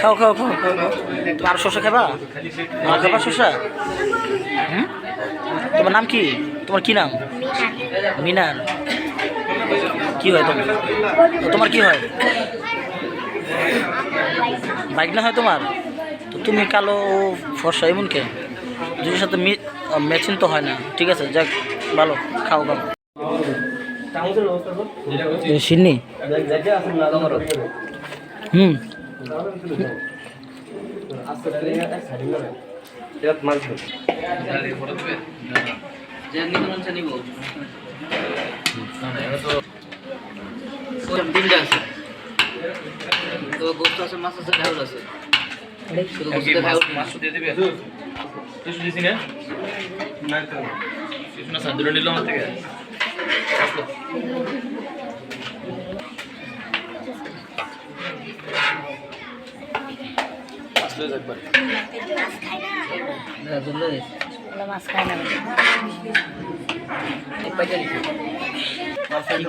খাও খাও খাও খাও খাও। তুমি আর শসা খাবা? আর খাবা শসা? হুম? তোমার নাম কি? তোমার কি নাম? মিনার কি হয় তোমার? তোমার কি হয়? বাইক না হয় তোমার? তো তুমি কালো ফর্সা এমন কে দুটোর সাথে ম্যাচিং তো হয় না। ঠিক আছে যাক ভালো খাও খাও। সিন্নি? হুম। তো গোস্ত আছে মাছ আছে ঢাউল আছে মাছ দিয়ে দিবে তুই শুনেছি না না তো শুনে সাদুরে আমার থেকে মাছ খায় না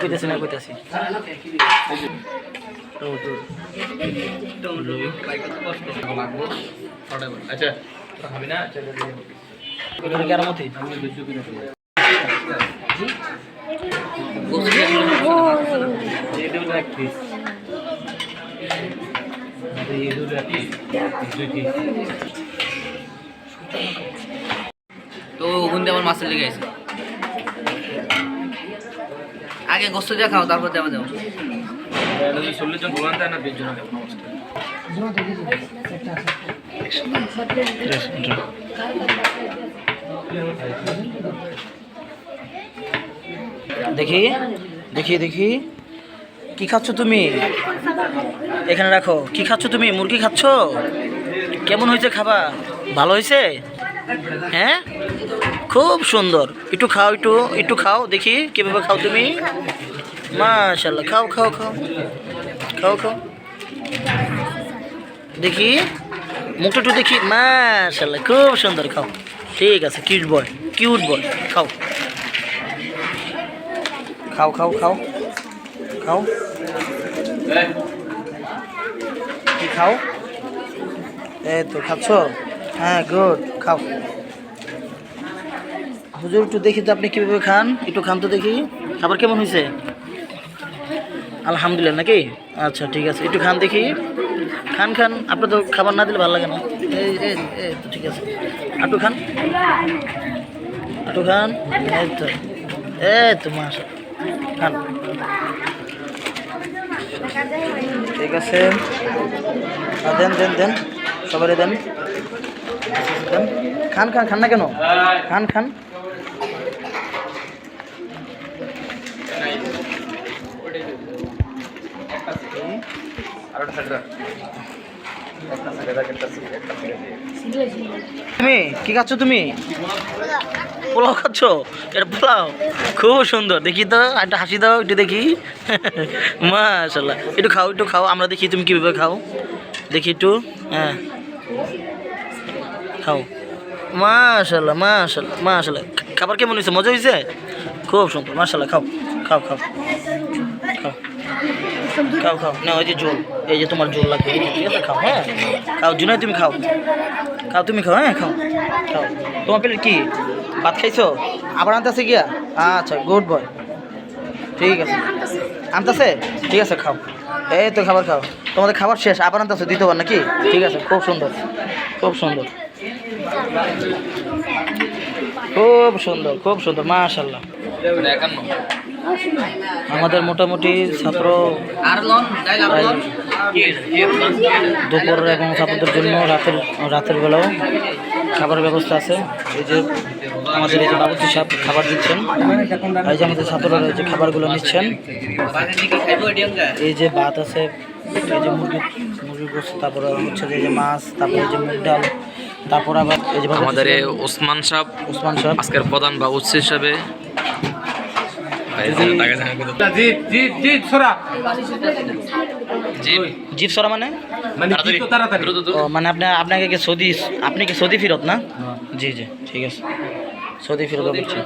কইতেছি না কইতেছি। আচ্ছা খাবি না? কেরামতি তো ওখান দিয়ে আমার মাছের লেগে আছে। আগে গোস্ত দিয়ে খাও, তারপর দেওয়া জন দেখি দেখি দেখি। কি খাচ্ছ তুমি? এখানে রাখো। কি খাচ্ছ তুমি? মুরগি খাচ্ছ? কেমন হয়েছে খাবা ভালো হয়েছে? হ্যাঁ? খুব সুন্দর। একটু খাও, একটু একটু খাও, দেখি কীভাবে খাও তুমি। মাশাল্লাহ খাও খাও খাও। খাও খাও। দেখি। মুখটা একটু দেখি। মাশাল্লাহ খুব সুন্দর, খাও। ঠিক আছে কিউট বয় কিউট বয় খাও। খাও খাও খাও। খাও। কি খাও? এই তো খাচ্ছ? হ্যাঁ গুড, খাও। হুজুর, একটু দেখি তো আপনি কীভাবে খান। একটু খান তো দেখি। খাবার কেমন হয়েছে? আলহামদুলিল্লাহ, নাকি? আচ্ছা ঠিক আছে। একটু খান দেখি। খান খান। আপনি তো খাবার না দিলে ভালো লাগে না। এই এই এই তো ঠিক আছে। আটু খান। আটু খান। এই তো এই তো মাসা খান। ঠিক আছে। দেন দেন দেন। সবারই দেন দেন। খান খান খান না কেন? খান খান। তুমি, কি খাচ্ছ তুমি? পোলাও খাচ্ছ? এটা পোলাও? খুব সুন্দর। দেখি তো, একটা হাসি দাও একটু দেখি। মাশাল্লাহ একটু খাও একটু খাও, আমরা দেখি তুমি কীভাবে খাও। দেখি একটু হ্যাঁ। খাও। মাশাল্লাহ মাশাল্লাহ মাশাল্লাহ খাবার কেমন হয়েছে? মজা হয়েছে? খুব সুন্দর মাশাল্লাহ খাও খাও খাও। খাও। খাও খাও। না ওই যে ঝোল। এই যে তোমার ঝোল লাগবে। ঠিক আছে খাও হ্যাঁ? খাও জুনাই তুমি খাও। খাও তুমি খাও হ্যাঁ খাও। খাও। তোমার পেলে কি? ভাত খাইছো? আবার আনতেছে গিয়া? আচ্ছা গুড বয়। ঠিক আছে। আনতেছে? ঠিক আছে খাও। এই তো খাবার খাও। তোমাদের খাবার শেষ আবার আনতেছে দ্বিতীয়বার নাকি? ঠিক আছে খুব সুন্দর। খুব সুন্দর। খুব সুন্দর খুব সুন্দর মাশাল্লাহ একান্ন। আমাদের মোটামুটি ছাত্র দুপুর এবং ছাত্রদের জন্য রাতের রাতের বেলাও খাবারের ব্যবস্থা আছে। এই যে আমাদের এই যে বাবুতি সাহেব খাবার দিচ্ছেন এই যে আমাদের ছাত্ররা যে খাবারগুলো নিচ্ছেন এই যে ভাত আছে এই যে মুরগি মুরগি গোস্ত তারপরে হচ্ছে যে মাছ তারপরে যে মুগ ডাল তারপর আবার এই যে আমাদের ওসমান সাহেব ওসমান সাহেব। আজকের প্রধান বাবুচি হিসাবে মানে? মানে, মানে আপনি আপনাকে কি সৌদি আপনি কি সৌদি ফেরত না? জি জি ঠিক আছে। সৌদি ফেরত বলছি